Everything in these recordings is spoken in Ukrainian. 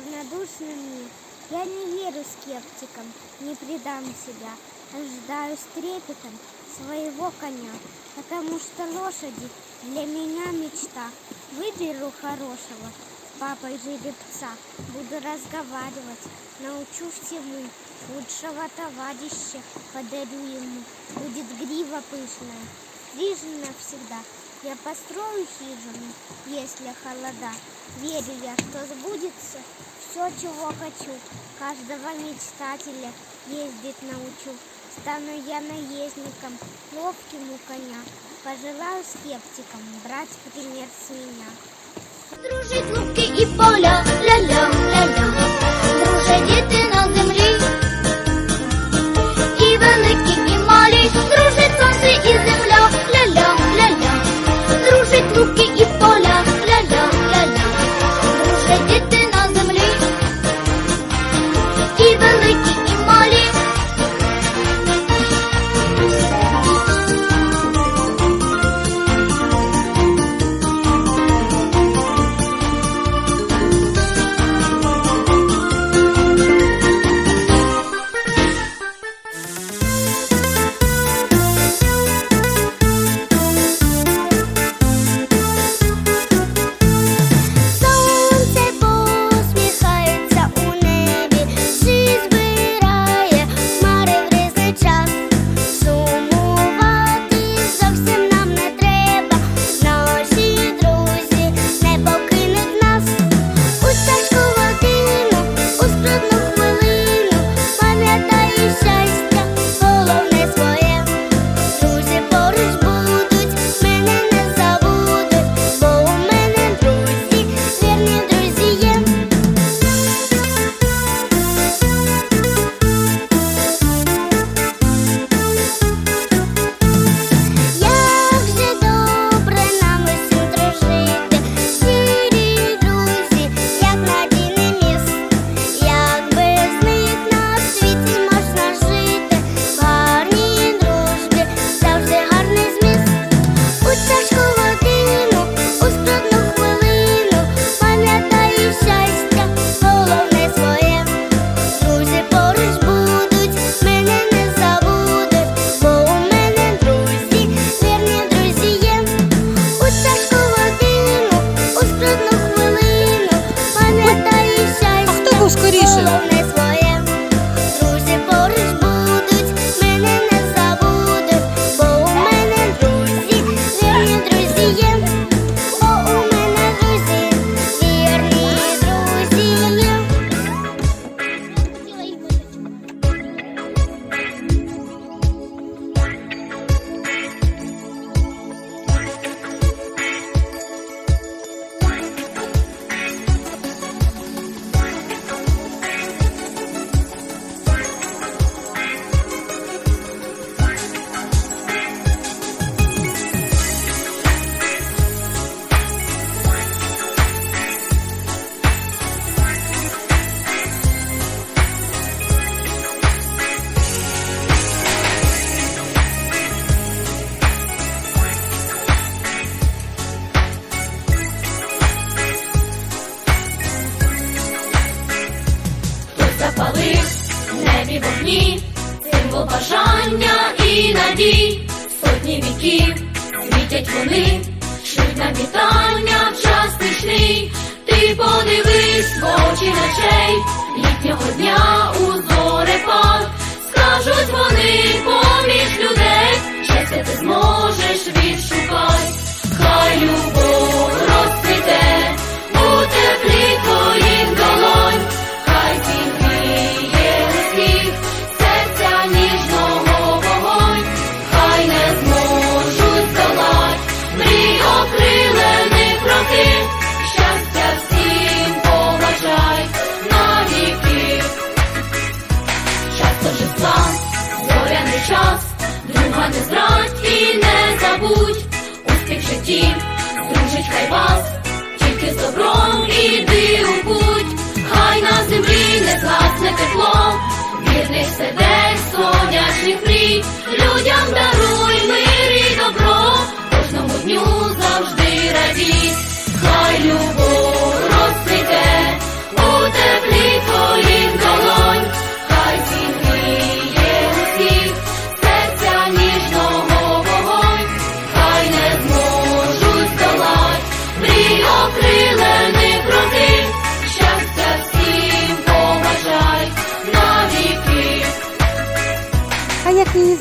равнодушными. Я не верю скептикам, не предам себя, ожидаю с трепетом своего коня, потому что лошади для меня мечта. Выберу хорошего, с папой жеребца, буду разговаривать, научу всему, лучшего товарища подарю ему, будет грива пышная, стрижена всегда. Я построю хижину, если холода. Верю я, что сбудется все, чего хочу. Каждого мечтателя ездить научу. Стану я наездником, ловким у коня. Пожелаю скептикам брать пример с меня. Дружить луки і поля, ля-ля. не згасне тепло, вірних сердець, соняшних мрій, людям даруй мир і добро, кожному дню завжди радій, хай любов.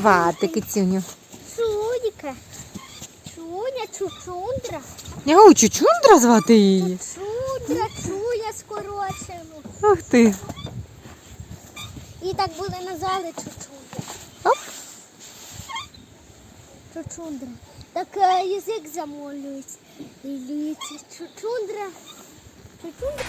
звати кицюню? Чуніка. Чуня, чучундра. Його чучундра звати її. Чучундра, чуня скорочену. Ух ти. І так були назвали чучундра. Оп. Чучундра. Так е, язик замолюється. Чучундра. Чучундра.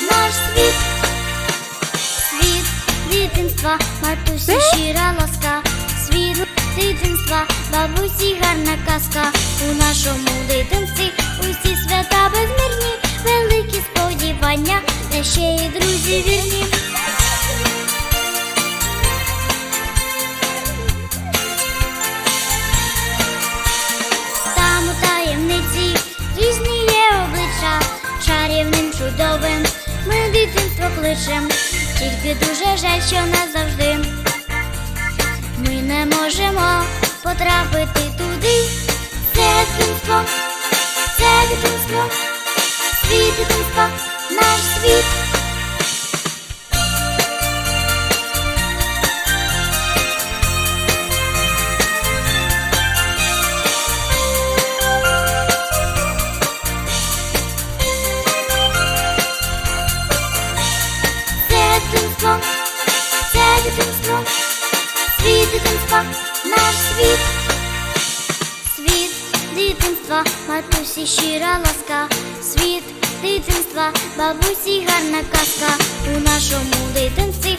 Наш світ. Світ дитинства, матусі щира ласка, світ дитинства, бабусі гарна казка. У нашому дитинці усі свята безмірні, великі сподівання, та ще й друзі вірні. Чудовим. Ми дитинство кличем, тільки дуже жаль, що назавжди. Ми не можемо потрапити туди. Це дитинство, це дитинство, світ дитинства, наш світ. Дитинства, наш світ, світ дитинства, матусі щира ласка, світ дитинства, бабусі гарна казка. У нашому дитинстві